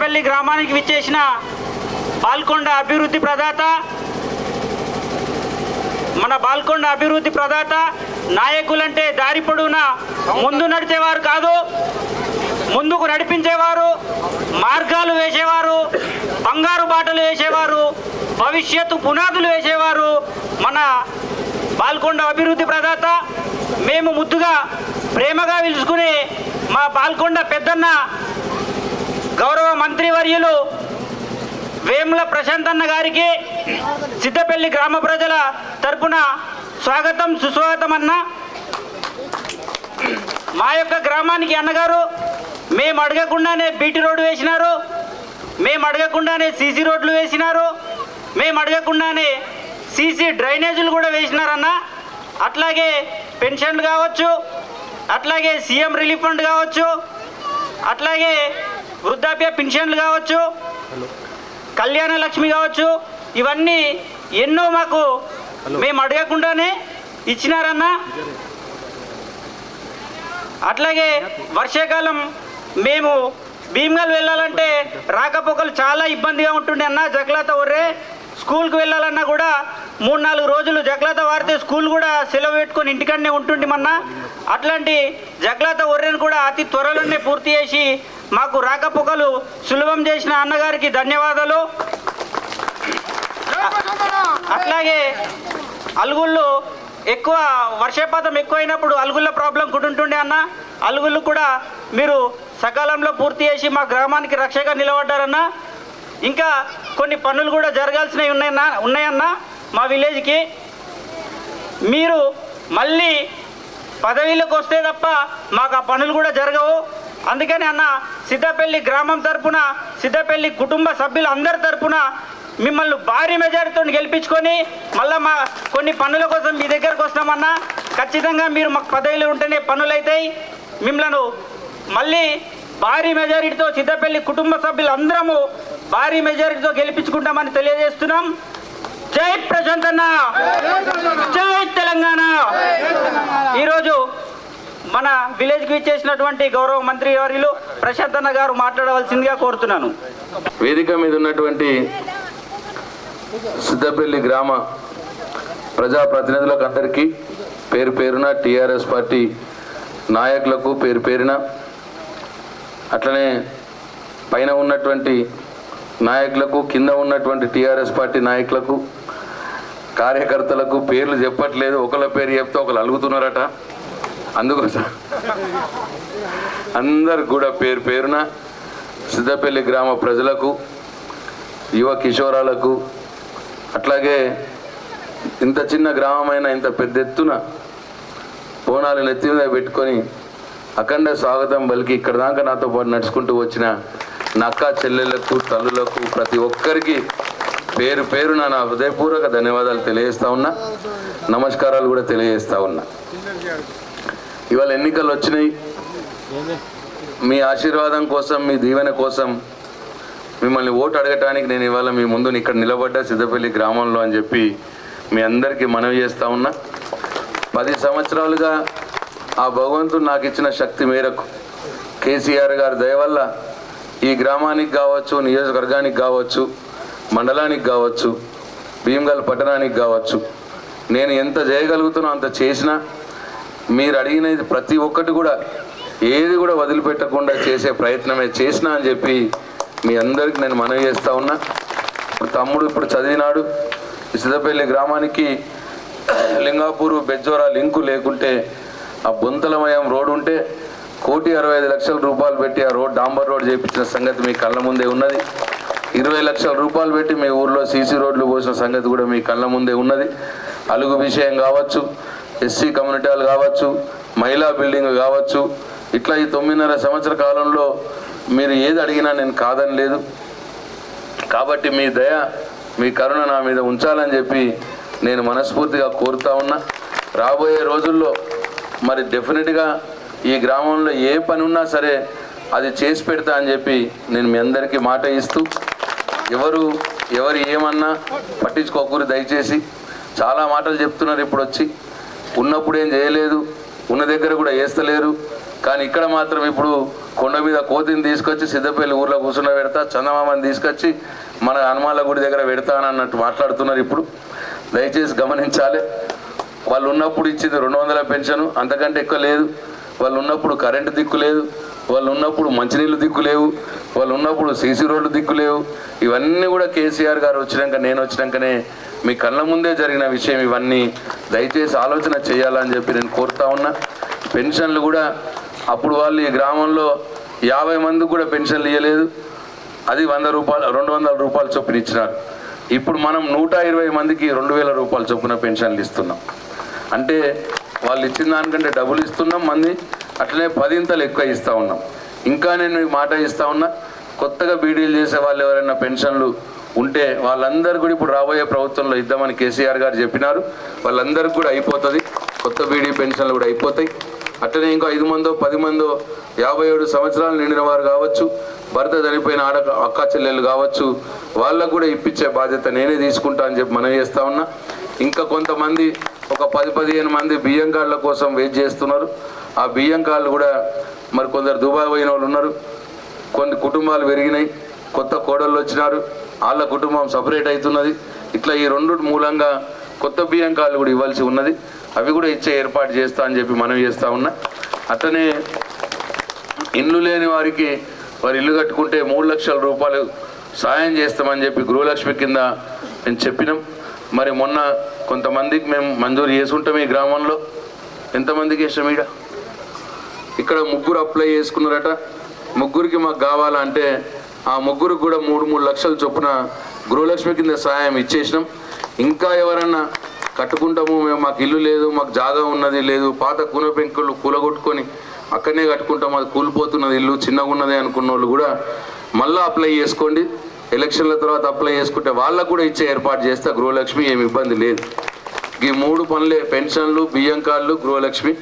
సిద్ధపల్లి గ్రామానికి విచ్చేసిన పాల్కొండ అభివృద్ధి ప్రదాత మన బాల్కొండ అభివృద్ధి ప్రదాత నాయకులంటే దారి పొడవునా ముందు నడిచేవారు కాదు ముందుకు నడిపించేవారు మార్గాలు వేసేవారు బంగారు బాటలు వేసేవారు భవిష్యత్తు పునాదులు వేసేవారు మన పాల్కొండ అభివృద్ధి ప్రదాత. మేము ముద్దుగా ప్రేమగా పిలుచుకుని మా పాల్కొండ పెద్దన్న గౌరవ మంత్రివర్యులు వేముల ప్రశాంత్ అన్న గారికి సిద్ధపల్లి గ్రామ ప్రజల తరపున స్వాగతం సుస్వాగతం అన్న. మా యొక్క గ్రామానికి అన్నగారు మేము అడగకుండానే బీటీ రోడ్డు వేసినారు మేము అడగకుండానే సీసీ రోడ్లు వేసినారు మేము అడగకుండానే సీసీ డ్రైనేజీలు కూడా వేసినారన్న అట్లాగే పెన్షన్లు కావచ్చు అట్లాగే సీఎం రిలీఫ్ ఫండ్ కావచ్చు అట్లాగే వృద్ధాప్య పెన్షన్లు కావచ్చు కళ్యాణ లక్ష్మి కావచ్చు ఇవన్నీ ఎన్నో మాకు మేము అడగకుండానే ఇచ్చినారన్నా. అట్లాగే వర్షాకాలం మేము భీమ్గల్ వెళ్ళాలంటే రాకపోకలు చాలా ఇబ్బందిగా ఉంటుండే అన్న జగ్లాత ఒర్రే స్కూల్కి వెళ్ళాలన్నా కూడా మూడు నాలుగు రోజులు జగ్లాత వారితే స్కూల్ కూడా సెలవు పెట్టుకొని ఇంటికాడనే ఉంటుండేమన్నా అట్లాంటి జగ్లాత ఒర్రెను కూడా అతి త్వరలోనే పూర్తి చేసి మాకు రాకపోకలు సులభం చేసిన అన్నగారికి ధన్యవాదాలు. అట్లాగే అలుగుళ్ళు ఎక్కువ వర్షపాతం ఎక్కువైనప్పుడు అలుగుళ్ళ ప్రాబ్లం కూడా ఉంటుండే అన్న. అలుగుళ్ళు కూడా మీరు సకాలంలో పూర్తి చేసి మా గ్రామానికి రక్షగా నిలబడ్డారన్న. ఇంకా కొన్ని పనులు కూడా జరగాల్సినవి ఉన్నాయన్న ఉన్నాయన్న మా విలేజ్కి. మీరు మళ్ళీ పదవీలకు వస్తే తప్ప మాకు ఆ పనులు కూడా జరగవు. అందుకని అన్న సిద్ధపల్లి గ్రామం తరపున సిద్ధపల్లి కుటుంబ సభ్యులు అందరి తరపున మిమ్మల్ని భారీ మెజారిటీతో గెలిపించుకొని మళ్ళీ మా కొన్ని పనుల కోసం మీ దగ్గరకు వస్తామన్నా ఖచ్చితంగా మీరు మాకు పదవిలో ఉంటేనే పనులు అవుతాయి మిమ్మల్ని మళ్ళీ భారీ మెజారిటీతో సిద్ధపల్లి కుటుంబ సభ్యులు అందరము భారీ మెజారిటీతో గెలిపించుకుంటామని తెలియజేస్తున్నాం. జై ప్రశాంత్ అన్న. జై తెలంగాణ. ఈరోజు మన విలేజ్కి ఇచ్చేసినటువంటి గౌరవ మంత్రి వర్యులు ప్రశాంత్ అన్న గారు మాట్లాడవలసిందిగా కోరుతున్నాను. వేదిక మీద ఉన్నటువంటి సిద్ధపల్లి గ్రామ ప్రజా ప్రతినిధులకు అందరికీ పేరు పేరున టీఆర్ఎస్ పార్టీ నాయకులకు పేరు పేరున అట్లనే పైన ఉన్నటువంటి నాయకులకు కింద ఉన్నటువంటి టీఆర్ఎస్ పార్టీ నాయకులకు కార్యకర్తలకు పేర్లు చెప్పట్లేదు. ఒకళ్ళ పేరు చెప్తే ఒకళ్ళు అలుగుతున్నారట. అందుకోసం. అందరికి కూడా పేరు పేరున సిద్ధపల్లి గ్రామ ప్రజలకు యువ కిషోరాలకు అట్లాగే ఇంత చిన్న గ్రామమైన ఇంత పెద్ద ఎత్తున బోనాలు నెత్తి మీద పెట్టుకొని అఖండ స్వాగతం పలికి ఇక్కడ దాకా నాతో పాటు నడుచుకుంటూ వచ్చిన నక్క చెల్లెళ్ళకు తల్లులకు ప్రతి ఒక్కరికి పేరు పేరున నా హృదయపూర్వక ధన్యవాదాలు తెలియజేస్తా ఉన్నా. నమస్కారాలు కూడా తెలియజేస్తా ఉన్నా. ఇవాళ ఎన్నికలు వచ్చినాయి. మీ ఆశీర్వాదం కోసం మీ దీవెన కోసం మిమ్మల్ని ఓటు అడగటానికి నేను ఇవాళ మీ ముందు ఇక్కడ నిలబడ్డా సిద్ధపల్లి గ్రామంలో అని చెప్పి మీ అందరికీ మనవి చేస్తా ఉన్నా. పది సంవత్సరాలుగా ఆ భగవంతుడు నాకు ఇచ్చిన శక్తి మేరకు కేసీఆర్ గారి దయ వల్ల ఈ గ్రామానికి కావచ్చు నియోజకవర్గానికి కావచ్చు మండలానికి కావచ్చు భీమగల్ పట్టణానికి కావచ్చు నేను ఎంత చేయగలుగుతానో అంత చేసినా మీరు అడిగినది ప్రతి ఒక్కటి కూడా ఏది కూడా వదిలిపెట్టకుండా చేసే ప్రయత్నమే చేసినా అని చెప్పి మీ అందరికి నేను మనవి చేస్తా ఉన్నా. తమ్ముడు ఇప్పుడు చదివినాడు. సిద్ధపల్లి గ్రామానికి లింగాపూర్ బెజ్జోరా లింకు లేకుంటే ఆ బొంతలమయం రోడ్ ఉంటే కోటి అరవై ఐదు లక్షల రూపాయలు పెట్టి ఆ రోడ్ డాంబర్ రోడ్ చేయించిన సంగతి మీ కళ్ళ ముందే ఉన్నది. ఇరవై లక్షల రూపాయలు పెట్టి మీ ఊర్లో సీసీ రోడ్లు పోసిన సంగతి కూడా మీ కళ్ళ ముందే ఉన్నది. అలుగు విషయం కావచ్చు. ఎస్సీ కమ్యూనిటీలు కావచ్చు మహిళా బిల్డింగ్ కావచ్చు ఇట్లా ఈ తొమ్మిదిన్నర సంవత్సర కాలంలో మీరు ఏది అడిగినా నేను కాదని లేదు. కాబట్టి మీ దయ మీ కరుణ నా మీద ఉంచాలని చెప్పి నేను మనస్ఫూర్తిగా కోరుతా ఉన్నా. రాబోయే రోజుల్లో మరి డెఫినెట్గా ఈ గ్రామంలో ఏ పని ఉన్నా సరే అది చేసి పెడతా అని చెప్పి నేను మీ అందరికీ మాట ఇస్తూ ఎవరు ఎవరు ఏమన్నా పట్టించుకోకూరి దయచేసి. చాలా మాటలు చెప్తున్నారు ఇప్పుడు వచ్చి ఉన్నప్పుడు ఏం చేయలేదు ఉన్న దగ్గర కూడా వేస్తలేరు. కానీ ఇక్కడ మాత్రం ఇప్పుడు కొండ మీద కోతిని తీసుకొచ్చి సిద్ధపల్లి ఊర్లో కూర్చున్న పెడతా చందమామని తీసుకొచ్చి మన హనుమాల గుడి దగ్గర పెడతానన్నట్టు మాట్లాడుతున్నారు ఇప్పుడు. దయచేసి గమనించాలి. వాళ్ళు ఉన్నప్పుడు ఇచ్చింది రెండు వందల పెన్షన్ అంతకంటే ఎక్కువ లేదు. వాళ్ళు ఉన్నప్పుడు కరెంటు దిక్కు లేదు. వాళ్ళు ఉన్నప్పుడు మంచినీళ్ళు దిక్కు లేవు. వాళ్ళు ఉన్నప్పుడు సీసీ రోడ్లు దిక్కు లేవు. ఇవన్నీ కూడా కేసీఆర్ గారు వచ్చినాక నేను వచ్చినాకనే మీ కళ్ళ ముందే జరిగిన విషయం ఇవన్నీ దయచేసి ఆలోచన చేయాలని చెప్పి నేను కోరుతా ఉన్నా. పెన్షన్లు కూడా అప్పుడు వాళ్ళు ఈ గ్రామంలో యాభై మందికి కూడా పెన్షన్లు ఇవ్వలేదు అది వంద రూపాయలు రెండు వందల రూపాయలు చొప్పున ఇచ్చినారు. ఇప్పుడు మనం నూట ఇరవై మందికి రెండు వేల రూపాయల చొప్పున పెన్షన్లు ఇస్తున్నాం. అంటే వాళ్ళు ఇచ్చిన దానికంటే డబ్బులు ఇస్తున్నాం మంది అట్లనే పదింతలు ఎక్కువ ఇస్తూ ఉన్నాం. ఇంకా నేను మాట ఇస్తా ఉన్నా కొత్తగా బీడీలు చేసే వాళ్ళు ఎవరైనా పెన్షన్లు ఉంటే వాళ్ళందరూ కూడా ఇప్పుడు రాబోయే ప్రభుత్వంలో ఇద్దామని కేసీఆర్ గారు చెప్పినారు. వాళ్ళందరికీ కూడా అయిపోతుంది. కొత్త బీడీ పెన్షన్లు కూడా అయిపోతాయి. అట్లనే ఇంకో ఐదు మందో పది మందో యాభై ఏడు సంవత్సరాలు నిండిన వారు కావచ్చు భర్త చనిపోయిన ఆడ అక్క చెల్లెలు కావచ్చు వాళ్ళకు కూడా ఇప్పించే బాధ్యత నేనే తీసుకుంటా అని చెప్పి మనం చేస్తా ఉన్నా. ఇంకా కొంతమంది ఒక పది పదిహేను మంది బియ్యం కార్డుల కోసం వెయిట్ చేస్తున్నారు. ఆ బియ్యం కార్డులు కూడా మరి కొందరు దుబాయ్ పోయిన వాళ్ళు ఉన్నారు. కొన్ని కుటుంబాలు పెరిగినాయి. కొత్త కోడళ్ళు వచ్చినారు. వాళ్ళ కుటుంబం సపరేట్ అవుతున్నది. ఇట్లా ఈ రెండు మూలంగా కొత్త బియ్యం కాళ్ళు కూడా ఇవ్వాల్సి ఉన్నది. అవి కూడా ఇచ్చే ఏర్పాటు చేస్తా అని చెప్పి మనం చేస్తూ ఉన్నా. అతనే ఇల్లు లేని వారికి వారి ఇల్లు కట్టుకుంటే మూడు లక్షల రూపాయలు సాయం చేస్తామని చెప్పి గృహలక్ష్మి కింద మేము చెప్పినాం. మరి మొన్న కొంతమందికి మేము మంజూరు చేసుకుంటాం ఈ గ్రామంలో. ఎంతమందికి ఇష్టం ఈడ? ఇక్కడ ముగ్గురు అప్లై చేసుకున్నారట. ముగ్గురికి మాకు కావాలంటే ఆ ముగ్గురికి కూడా మూడు మూడు లక్షల చొప్పున గృహలక్ష్మి కింద సహాయం ఇచ్చేసినాం. ఇంకా ఎవరన్నా కట్టుకుంటాము మేము మాకు ఇల్లు లేదు మాకు జాగా ఉన్నది లేదు పాత కూన పెంకులు కూలగొట్టుకొని అక్కడనే కట్టుకుంటాం అది కూలిపోతున్నది ఇల్లు చిన్నగా ఉన్నది అనుకున్న వాళ్ళు కూడా మళ్ళీ అప్లై చేసుకోండి. ఎలక్షన్ల తర్వాత అప్లై చేసుకుంటే వాళ్ళకు కూడా ఇచ్చే ఏర్పాటు చేస్తే గృహలక్ష్మి ఏమి ఇబ్బంది లేదు. ఈ మూడు పనులే పెన్షన్లు బియ్యం కార్డులు గృహలక్ష్మి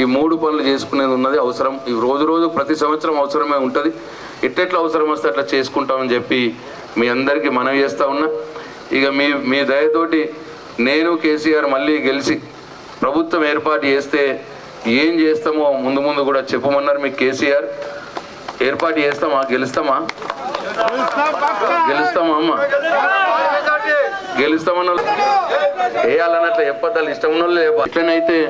ఈ మూడు పనులు చేసుకునేది ఉన్నది అవసరం. ఈ రోజు రోజు ప్రతి సంవత్సరం అవసరమే ఉంటుంది. ఇట్టెట్లా అవసరం వస్తే అట్లా చేసుకుంటామని చెప్పి మీ అందరికీ మనవి చేస్తా ఉన్నా. ఇక మీ మీ దయతోటి నేను కేసీఆర్ మళ్ళీ గెలిచి ప్రభుత్వం ఏర్పాటు చేస్తే ఏం చేస్తామో ముందు ముందు కూడా చెప్పమన్నారు మీకు కేసీఆర్. ఏర్పాటు చేస్తామా? గెలుస్తామా? గెలుస్తామా అమ్మ? గెలుస్తామన్న వేయాలన్నట్లు చెప్పద్దాలు ఇష్టం ఉన్న వాళ్ళు చెప్పాలి.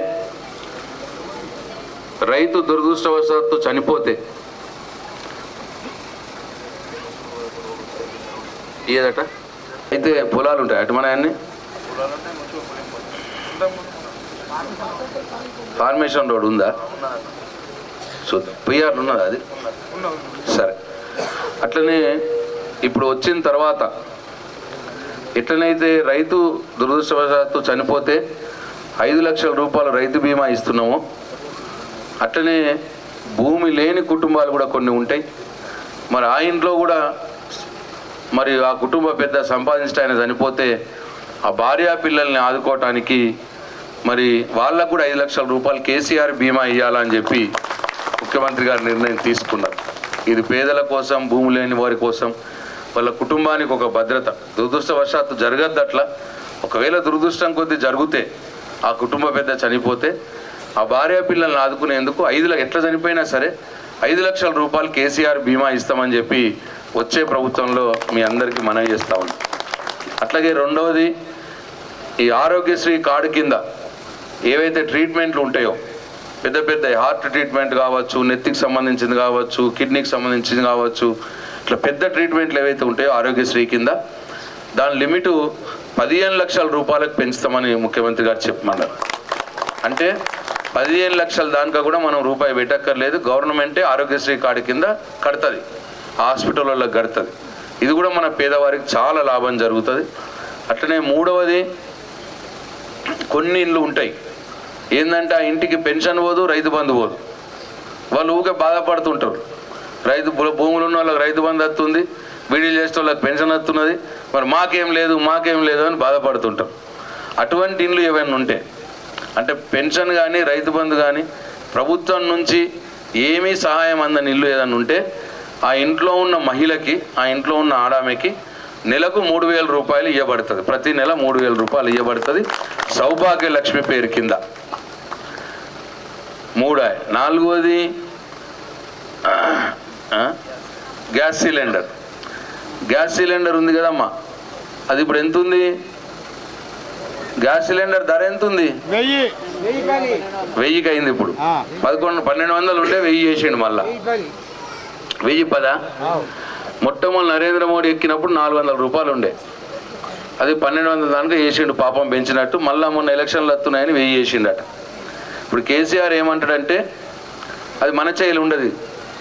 రైతు దురదృష్టవశాత్తు చనిపోతే ఏదట అయితే పొలాలు ఉంటాయి అటు మన అన్ని ఫార్మేషన్ రోడ్ ఉందా? సో పిఆర్ ఉన్నదా అది? సరే. అట్లనే ఇప్పుడు వచ్చిన తర్వాత ఎట్లనైతే రైతు దురదృష్టవశాత్తు చనిపోతే ఐదు లక్షల రూపాయలు రైతు బీమా ఇస్తున్నామో అట్లనే భూమి లేని కుటుంబాలు కూడా కొన్ని ఉంటాయి. మరి ఆ ఇంట్లో కూడా మరి ఆ కుటుంబ పెద్ద సంపాదించడం ఆయన చనిపోతే ఆ భార్యా పిల్లల్ని ఆదుకోవటానికి మరి వాళ్ళకు కూడా ఐదు లక్షల రూపాయలు కేసీఆర్ బీమా ఇవ్వాలని చెప్పి ముఖ్యమంత్రి గారు నిర్ణయం తీసుకున్నారు. ఇది పేదల కోసం భూమి లేని వారి కోసం వాళ్ళ కుటుంబానికి ఒక భద్రత. దురదృష్టవశాత్తు జరగద్దు అట్లా ఒకవేళ దురదృష్టం కొద్దీ జరిగితే ఆ కుటుంబ పెద్ద చనిపోతే ఆ భార్య పిల్లల్ని ఆదుకునేందుకు ఐదు ఎట్లా చనిపోయినా సరే ఐదు లక్షల రూపాయలు కేసీఆర్ బీమా ఇస్తామని చెప్పి వచ్చే ప్రభుత్వంలో మీ అందరికీ మనవి చేస్తా అట్లాగే రెండవది ఈ ఆరోగ్యశ్రీ కార్డు కింద ఏవైతే ట్రీట్మెంట్లు ఉంటాయో పెద్ద పెద్ద హార్ట్ ట్రీట్మెంట్ కావచ్చు నెత్తికి సంబంధించింది కావచ్చు కిడ్నీకి సంబంధించింది కావచ్చు ఇట్లా పెద్ద ట్రీట్మెంట్లు ఏవైతే ఉంటాయో ఆరోగ్యశ్రీ కింద దాని లిమిటు పదిహేను లక్షల రూపాయలకు పెంచుతామని ముఖ్యమంత్రి గారు చెప్పమన్నారు. అంటే పదిహేను లక్షల దానికా కూడా మనం రూపాయి పెట్టక్కర్లేదు గవర్నమెంటే ఆరోగ్యశ్రీ కార్డు కింద కడుతుంది. హాస్పిటల్లో గడుతుంది. ఇది కూడా మన పేదవారికి చాలా లాభం జరుగుతుంది. అట్లనే మూడవది కొన్ని ఇళ్ళు ఉంటాయి. ఏంటంటే ఆ ఇంటికి పెన్షన్ పోదు రైతు బంధు పోదు. వాళ్ళు ఊకే బాధపడుతుంటారు. రైతు భూములు ఉన్న వాళ్ళకి రైతు బంధు వస్తుంది బీడీలు చేసిన వాళ్ళకి పెన్షన్ వస్తున్నది మరి మాకేం లేదు మాకేం లేదు అని బాధపడుతుంటారు. అటువంటి ఇండ్లు ఏమైనా ఉంటే అంటే పెన్షన్ కానీ రైతు బంధు కానీ ప్రభుత్వం నుంచి ఏమీ సహాయం అందని ఇల్లు ఏదైనా ఉంటే ఆ ఇంట్లో ఉన్న మహిళకి ఆ ఇంట్లో ఉన్న ఆడామెకి నెలకు మూడు వేల రూపాయలు ఇవ్వబడుతుంది ప్రతి నెల మూడు వేల రూపాయలు ఇవ్వబడుతుంది సౌభాగ్య లక్ష్మి పేరు కింద. మూడా నాలుగోది గ్యాస్ సిలిండర్. గ్యాస్ సిలిండర్ ఉంది కదమ్మా. అది ఇప్పుడు ఎంత ఉంది? గ్యాస్ సిలిండర్ ధర ఎంత ఉంది వెయ్యి. వెయ్యికి అయింది ఇప్పుడు. పదకొండు పన్నెండు వందలు ఉంటే వెయ్యి చేసిండు మళ్ళా. వెయ్యి పదా? మొట్టమొదటి నరేంద్ర మోడీ ఎక్కినప్పుడు నాలుగు వందల రూపాయలు ఉండే. అది పన్నెండు వందల దానికి చేసిండు పాపం పెంచినట్టు. మళ్ళా మొన్న ఎలక్షన్లు వస్తున్నాయని వెయ్యి చేసిండట. ఇప్పుడు కేసీఆర్ ఏమంటాడంటే అది మన చేయిలు ఉండదు.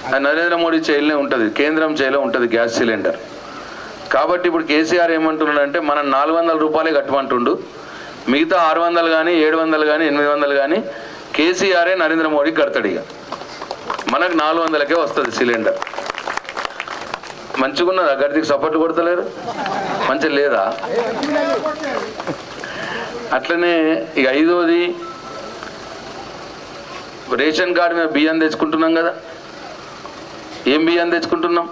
అది నరేంద్ర మోడీ చేయిలనే ఉంటుంది కేంద్రం చేయిలో ఉంటుంది గ్యాస్ సిలిండర్. కాబట్టి ఇప్పుడు కేసీఆర్ ఏమంటున్నాడంటే మనం నాలుగు వందల రూపాయలే కట్టమంటుండు. మిగతా ఆరు వందలు కానీ ఏడు వందలు కానీ ఎనిమిది వందలు కానీ కేసీఆరే నరేంద్ర మోడీ కడతాడు ఇక. మనకు నాలుగు వందలకే వస్తుంది సిలిండర్. మంచిగా ఉన్నదా గడికి సపోర్ట్ కొడతలేరు? మంచిగా లేదా? అట్లనే ఇక ఐదోది రేషన్ కార్డు మీద బియ్యం తెచ్చుకుంటున్నాం కదా. ఏం బియ్యం తెచ్చుకుంటున్నాం?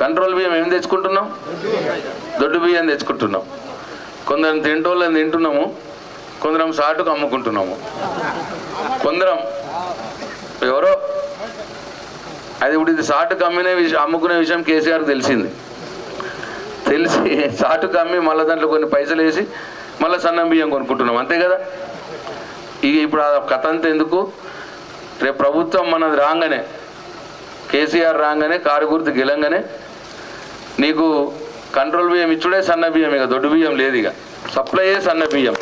కంట్రోల్ బియ్యం ఏం తెచ్చుకుంటున్నాం? దొడ్డు బియ్యం తెచ్చుకుంటున్నాం. కొందరం తింటోళ్ళని తింటున్నాము. కొందరం సాటుకు అమ్ముకుంటున్నాము. కొందరం ఎవరో అది ఇప్పుడు ఇది సాటుకు అమ్మిన విషయం అమ్ముకునే విషయం కేసీఆర్ తెలిసింది. తెలిసి సాటుకు అమ్మి మళ్ళీ దాంట్లో కొన్ని పైసలు వేసి మళ్ళీ సన్నం బియ్యం కొనుక్కుంటున్నాం. అంతే కదా? ఇక ఇప్పుడు ఆ కథ అంత ఎందుకు? రేపు ప్రభుత్వం మనది రాగానే కేసీఆర్ రాగానే కారు గుర్తు గెలంగానే నీకు కంట్రోల్ బియ్యం ఇచ్చుడే సన్న బియ్యం ఇక దొడ్డు బియ్యం లేదు ఇక. సప్లయే సన్న బియ్యం.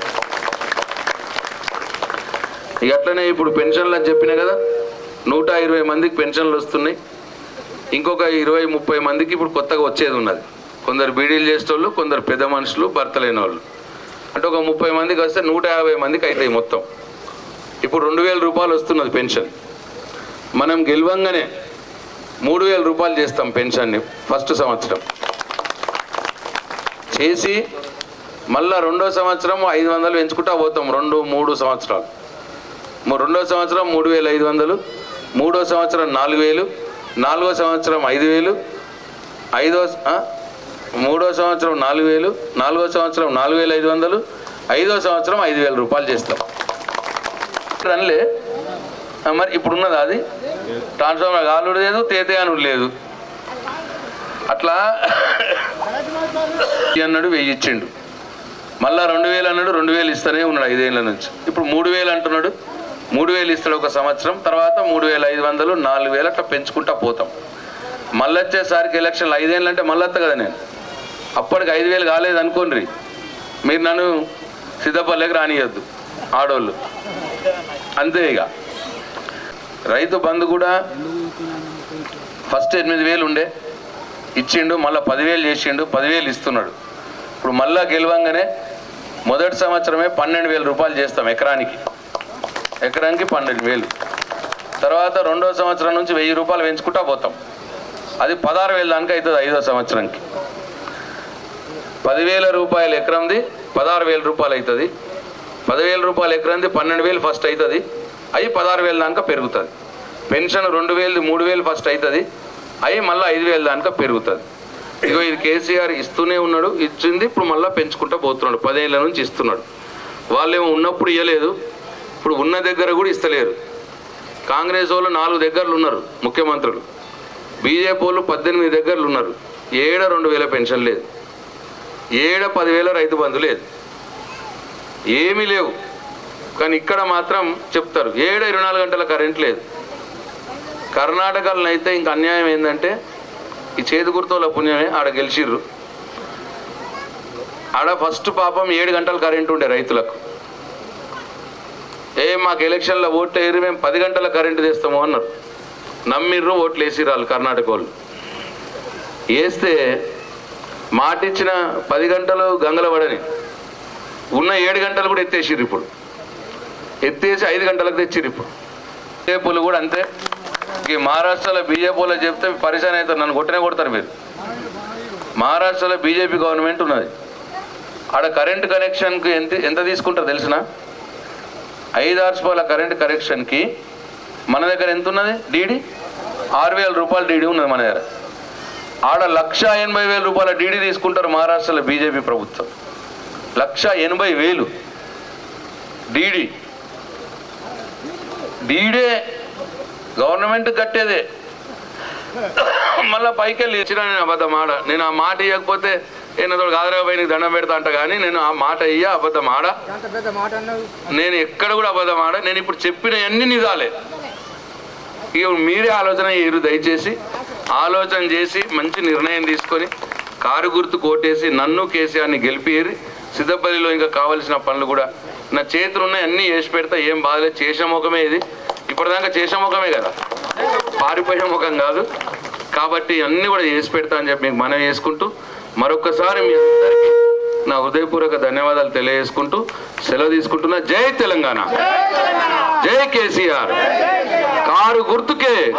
ఇక అట్లనే ఇప్పుడు పెన్షన్లు అని చెప్పిన కదా నూట ఇరవై మందికి పెన్షన్లు వస్తున్నాయి. ఇంకొక ఇరవై ముప్పై మందికి ఇప్పుడు కొత్తగా వచ్చేది ఉన్నది. కొందరు బీడీలు చేసేటోళ్ళు కొందరు పెద్ద మనుషులు భర్త లేని వాళ్ళు అంటే ఒక ముప్పై మందికి వస్తే నూట యాభై మందికి అవుతాయి మొత్తం. ఇప్పుడు రెండు వేల రూపాయలు వస్తున్నది పెన్షన్. మనం గెలవంగానే మూడు వేల రూపాయలు చేస్తాం పెన్షన్ని ఫస్ట్ సంవత్సరం. చేసి మళ్ళా రెండో సంవత్సరం ఐదు వందలు పెంచుకుంటా పోతాం రెండు మూడు సంవత్సరాలు. రెండో సంవత్సరం మూడు వేల ఐదు వందలు. మూడో సంవత్సరం నాలుగు వేలు నాలుగో సంవత్సరం ఐదు వేలు ఐదో మూడో సంవత్సరం నాలుగు వేలు నాలుగో సంవత్సరం నాలుగు వేల ఐదు వందలు ఐదో సంవత్సరం ఐదు వేల రూపాయలు చేస్తాం. రన్లే. మరి ఇప్పుడున్నది అది? ట్రాన్స్ఫార్మర్ కాలుడు లేదు తేతయానుడు లేదు. అట్లా అన్నాడు వెయ్యి ఇచ్చిండు. మళ్ళా రెండు వేలు అన్నాడు రెండు వేలు ఇస్తూనే ఉన్నాడు ఐదేళ్ళ నుంచి. ఇప్పుడు మూడు వేలు అంటున్నాడు. మూడు వేలు ఇస్తాడు ఒక సంవత్సరం తర్వాత మూడు వేల ఐదు వందలు నాలుగు వేలు అట్లా పెంచుకుంటా పోతాం. మళ్ళీ వచ్చేసరికి ఎలక్షన్లు ఐదేళ్ళు అంటే మళ్ళీ వస్తా కదా నేను. అప్పటికి ఐదు వేలు కాలేదు అనుకోండి మీరు నన్ను సిద్ధపల్లికి రానియద్దు ఆడోళ్ళు. అంతే ఇక. రైతు బంధు కూడా ఫస్ట్ ఎనిమిది వేలు ఉండే. ఇచ్చిండు మళ్ళీ పదివేలు చేసిండు పదివేలు ఇస్తున్నాడు. ఇప్పుడు మళ్ళా గెలవంగానే మొదటి సంవత్సరమే పన్నెండు వేల రూపాయలు చేస్తాం ఎకరానికి. ఎకరానికి పన్నెండు వేలు. తర్వాత రెండో సంవత్సరం నుంచి వెయ్యి రూపాయలు పెంచుకుంటా పోతాం. అది పదహారు వేల దానికి అవుతుంది ఐదో సంవత్సరానికి పదివేల రూపాయలు ఎకరంది పదహారు వేల రూపాయలు అవుతుంది పదివేల రూపాయలు ఎకరంది పన్నెండు వేలు ఫస్ట్ అవుతుంది అవి పదహారు వేల దాకా పెరుగుతుంది. పెన్షన్ రెండు వేలు మూడు వేలు ఫస్ట్ అవుతుంది అవి మళ్ళీ ఐదు వేల దాకా పెరుగుతుంది. ఇగో ఇది కేసీఆర్ ఇస్తూనే ఉన్నాడు ఇచ్చింది ఇప్పుడు మళ్ళీ పెంచుకుంటూ పోతున్నాడు పదేళ్ళ నుంచి ఇస్తున్నాడు. వాళ్ళేమో ఉన్నప్పుడు ఇవ్వలేదు ఇప్పుడు ఉన్న దగ్గర కూడా ఇస్తలేరు. కాంగ్రెస్ వాళ్ళు నాలుగు దగ్గరలు ఉన్నారు ముఖ్యమంత్రులు. బీజేపీ వాళ్ళు పద్దెనిమిది దగ్గరలు ఉన్నారు. ఏడ రెండు వేల పెన్షన్ లేదు. ఏడ పదివేల రైతు బంధు లేదు. ఏమీ లేవు. కానీ ఇక్కడ మాత్రం చెప్తారు ఏడ ఇరవై నాలుగు గంటల కరెంట్ లేదు. కర్ణాటకలో అయితే ఇంక అన్యాయం ఏంటంటే ఈ చేతి గుర్తుల పుణ్యమే ఆడ గెలిచిర్రు. ఆడ ఫస్ట్ పాపం ఏడు గంటల కరెంట్ ఉండే రైతులకు. ఏ మాకు ఎలక్షన్లో ఓట్లు వేయరు మేము పది గంటల కరెంటు తెస్తాము అన్నారు. నమ్మిర్రు ఓట్లు వేసిరాలు కర్ణాటక వాళ్ళు. వేస్తే మాటిచ్చిన పది గంటలు గంగల పడని ఉన్న ఏడు గంటలు కూడా ఎత్తేసిర్రు ఇప్పుడు. ఎత్తేసి ఐదు గంటలకు తెచ్చిర్రు ఇప్పుడు. బీజేపీలు కూడా అంతే. ఈ మహారాష్ట్రలో బీజేపీలో చెప్తే పరిచయం అవుతారు నన్ను కొట్టనే కొడతారు మీరు. మహారాష్ట్రలో బీజేపీ గవర్నమెంట్ ఉన్నది. ఆడ కరెంట్ కనెక్షన్కి ఎంత ఎంత తీసుకుంటారు తెలిసినా? ఐదు హార్స్పాల కరెంట్ కరెక్షన్కి మన దగ్గర ఎంత ఉన్నది డీడీ? ఆరు వేల రూపాయల డీడీ ఉన్నది మన దగ్గర. ఆడ లక్ష ఎనభై వేల రూపాయల డీడీ తీసుకుంటారు మహారాష్ట్రలో బీజేపీ ప్రభుత్వం. లక్ష ఎనభై వేలు డీడీ. డీడే గవర్నమెంట్ కట్టేదే. మళ్ళీ పైకి వెళ్ళి ఇచ్చిన అబద్ధం ఆడ. నేను ఆ మాట ఇవ్వకపోతే ఏదో గాదరాబాయి నీకు దండం పెడతా అంట కానీ నేను ఆ మాట ఇయ్య అబద్ధం ఆడ? నేను ఎక్కడ కూడా అబద్ధం ఆడ? నేను ఇప్పుడు చెప్పిన అన్ని నిజాలే. ఇక మీరే ఆలోచన చేయరు దయచేసి. ఆలోచన చేసి మంచి నిర్ణయం తీసుకొని కారు గుర్తు కోటేసి నన్ను కేసీఆర్ని గెలిపిరి సిద్ధపల్లిలో ఇంకా కావలసిన పనులు కూడా నా చేతులు ఉన్నాయి అన్నీ చేసి పెడతా ఏం బాధలేదు చేసిన ముఖమే ఇది. ఇప్పటిదాకా చేసిన ముఖమే కదా. పారిపోయే ముఖం కాదు. కాబట్టి అన్నీ కూడా చేసి పెడతా అని చెప్పి మీకు మనం చేసుకుంటూ మరొకసారి మీ అందరికీ నా హృదయపూర్వక ధన్యవాదాలు తెలియజేసుకుంటూ సెలవు తీసుకుంటున్నా జై తెలంగాణ. జై కేసీఆర్. కారు గుర్తుకే.